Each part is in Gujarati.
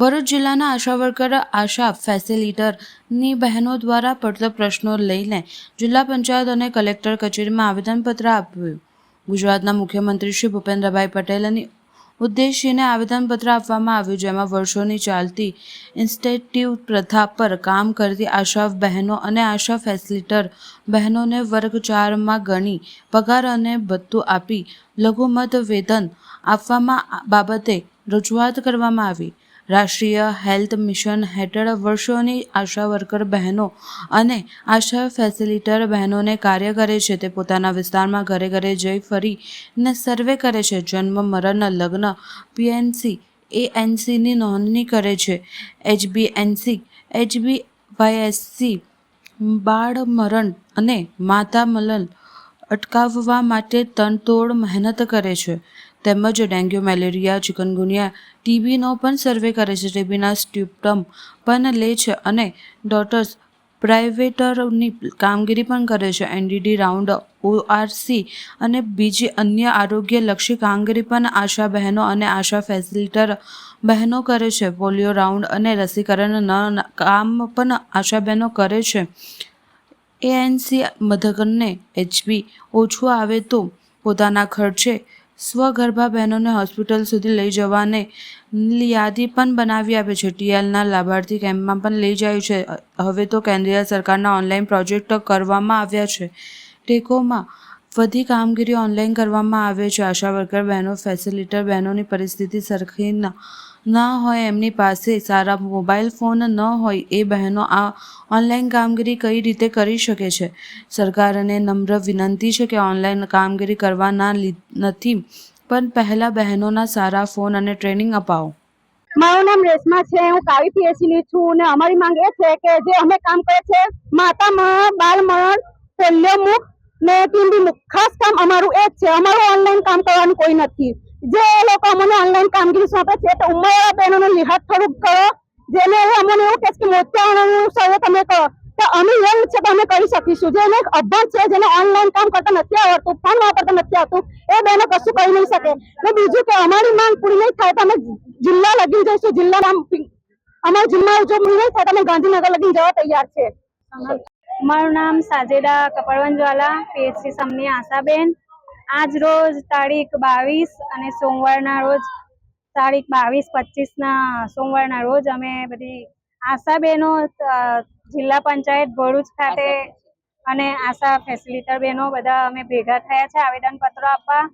ભરૂચ જિલ્લાના આશા વર્કર આશા ફેસિલિટરની બહેનો દ્વારા પડતર પ્રશ્નો લઈને જિલ્લા પંચાયત અને કલેક્ટર કચેરીમાં આવેદનપત્ર આપ્યું. ગુજરાતના મુખ્યમંત્રી શ્રી ભૂપેન્દ્રભાઈ પટેલની ઉદ્દેશીને આવેદનપત્ર આપવામાં આવ્યું, જેમાં વર્ષોની ચાલતી ઇન્સ્ટેટ્યૂટ પ્રથા પર કામ કરતી આશા બહેનો અને આશા ફેસિલિટર બહેનોને વર્ગ ચારમાં ગણી પગાર અને ભથ્થું આપી લઘુમત વેતન આપવામાં બાબતે રજૂઆત કરવામાં આવી. રાષ્ટ્રીય હેલ્થ મિશન હેઠળ વર્ષોની આશા વર્કર બહેનો અને આશા ફેસિલિટર બહેનોને કાર્ય કરે છે. તે પોતાના વિસ્તારમાં ઘરે ઘરે જઈ ફરીને સર્વે કરે છે. જન્મ, મરણ, લગ્ન પીએનસી એએનસીની નોંધણી કરે છે. એચબીએનસી એચબી વાયએસસી બાળ મરણ અને માતા મલન અટકાવવા માટે તનતોડ મહેનત કરે છે. તેમજ ડેન્ગ્યુ, મેલેરિયા, ચિકનગુનિયા, ટીબીનો પણ સર્વે કરે છે. ટીબીના સ્ટ્યુપટમ પણ લે છે અને ડોટર્સ પ્રાઇવેટરની કામગીરી પણ કરે છે. એનડીડી, રાઉન્ડ, ઓઆરસી અને બીજી અન્ય આરોગ્યલક્ષી કામગીરી પણ આશા બહેનો અને આશા ફેસિલિટર બહેનો કરે છે. પોલિયો રાઉન્ડ અને રસીકરણ કામ પણ આશા બહેનો કરે છે. એએનસી મધકને એચપી ઓછું આવે તો પોતાના ખર્ચે સ્વગર્ભા બહેનોને હોસ્પિટલ સુધી લઈ જવાને યાદી પણ બનાવી આપે છે. ટીએલના લાભાર્થી કેમ્પમાં પણ લઈ જાય છે. હવે તો કેન્દ્રીય સરકારના ઓનલાઈન પ્રોજેક્ટ કરવામાં આવ્યા છે. ટેકોમાં બધી કામગીરી ઓનલાઈન કરવામાં આવે છે. આશા વર્કર બહેનો ફેસિલિટર બહેનોની પરિસ્થિતિ સરખી ન હોય એમની પાસે સારા મોબાઈલ ફોન ન હોય એ બહેનો આ ઓનલાઈન કામગીરી કઈ રીતે કરી શકે છે? સરકારને નમ્ર વિનંતી છે કે ઓનલાઈન કામગીરી કરવાના નથી, પણ પહેલાં બહેનોના સારા ફોન અને ટ્રેનિંગ અપાવો. મારું નામ રેશમા છે. હું કાવી પીએસસી ની છું અને અમારી માંગ એ છે કે જે અમે કામ કરે છે માતા મરણ બાળ મરણ પોલિયો મુક્ત ને ટીબી ખાસ કામ અમારું એ જ છે. અમારું ઓનલાઈન કામ કરવાનું કોઈ નથી. જે લોકો અમને ઓનલાઈન કામગીરી સોંપે છે, તો ઉંમરવાળા બહેનોનો લિહાજ થોડુંક કરો. જેને અમને એવું કહે કે મોતિયાનું સર્વે તમે કરો. તો અમે યંગ છે તો અમે કરી શકીશું. જેને અભણ છે, જેને ઓનલાઈન કામ કરતા નથી આવડતું ફોન વાપરતા નથી આવતું એ બહેનો કશું કરી નહીં શકે. ને બીજું કે અમારી માંગ પૂરી નહીં થાય તો અમે જિલ્લા લગી જઈશું. જિલ્લાના અમારા જિલ્લા પૂરી નહીં થાય તો અમે ગાંધીનગર લગી જવા તૈયાર છે. મારું નામ સાજેદા કપડવંજવાલા પીએચસી સમની આશાબેન. આજ રોજ તારીખ બાવીસ અને સોમવારના રોજ તારીખ બાવીસ પચીસના સોમવારના રોજ અમે બધી આશાબેનો જિલ્લા પંચાયત ભરૂચ ખાતે અને આશા ફેસિલિટર બહેનો બધા અમે ભેગા થયા છે આવેદનપત્રો આપવા.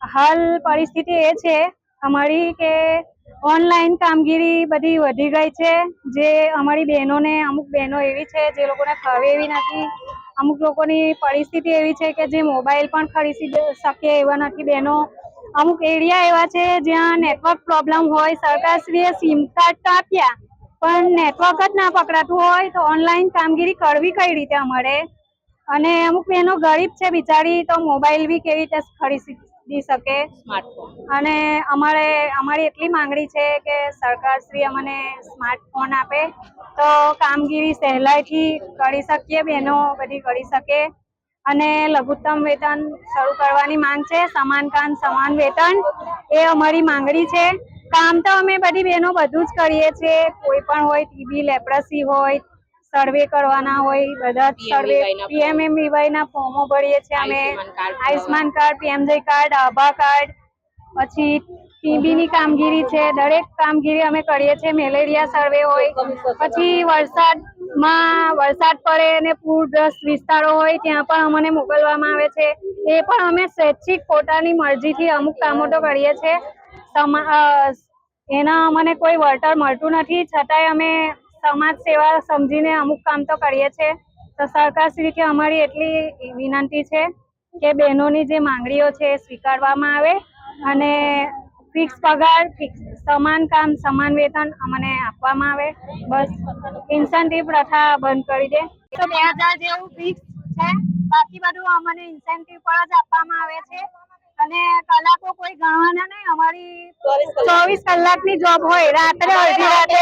હાલ પરિસ્થિતિ એ છે અમારી કે ઓનલાઈન કામગીરી બધી વધી ગઈ છે. જે અમારી બહેનોને, અમુક બહેનો એવી છે જે લોકોને ખવે એવી નથી. અમુક લોકોની પરિસ્થિતિ એવી છે કે જે મોબાઈલ પણ ખરીદી શકે એવા નથી બહેનો. અમુક એરિયા એવા છે જ્યાં નેટવર્ક પ્રોબ્લેમ હોય, સરકારશ્રીએ સિમ કાર્ડ તો આપ્યા, પણ નેટવર્ક જ ના પકડાતું હોય તો ઓનલાઈન કામગીરી કરવી કઈ રીતે અમારે? અને અમુક બહેનો ગરીબ છે બિચારી, તો મોબાઈલ બી કેવી રીતે ખરીદી શકે. અને અમારે અમારી એટલી માંગણી છે કે સરકારશ્રી અમને સ્માર્ટફોન આપે. તો કામગીરી સહેલાઈથી કરી શકીએ બહેનો બધી કરી શકે. અને લઘુત્તમ વેતન શરૂ કરવાની માંગ છે સમાન કામ સમાન વેતન એ અમારી માંગણી છે. કામ તો અમે બધી બહેનો બધું જ કરીએ છીએ. કોઈ પણ હોય ટીબી લેપ્રસી હોય સર્વે કરવાના હોય બધા જ સર્વે પીએમએમવીવાય ના ફોર્મો ભરીએ છીએ અમે. આયુષ્માન કાર્ડ પીએમજય કાર્ડ આભા કાર્ડ પછી ટીબી ની કામગીરી છે દરેક કામગીરી અમે કરીએ છીએ મેલેરિયા સર્વે હોય પછી વરસાદમાં વરસાદ પડે અને પૂરગ્રસ્ત વિસ્તારો હોય ત્યાં પણ અમને મોકલવામાં આવે છે. એ પણ અમે સ્વૈચ્છિક પોતાની મરજીથી અમુક કામો તો કરીએ છીએ. એના અમને કોઈ વળતર મળતું નથી. છતાંય અમે સમાજ સેવા સમજીને અમુક કામ તો કરીએ છીએ તો સરકારશ્રીથી અમારી એટલી વિનંતી છે કે બહેનોની જે માંગણીઓ છે એ સ્વીકારવામાં આવે અને ફિક્સ પગાર, ફિક્સ સમાન કામ, સમાન વેતન અમને આપવામાં આવે. બસ ઇન્સેન્ટિવ પ્રથા બંધ કરી દે. તો બે હજાર જેવું ફિક્સ છે. બાકી બધું અમને ઇન્સેન્ટિવ પર જ આપવામાં આવે છે. અને કલાકો કોઈ ગણવાના નહીં. અમારી ચોવીસ કલાકની જોબ હોય. રાત્રે અડધી રાતે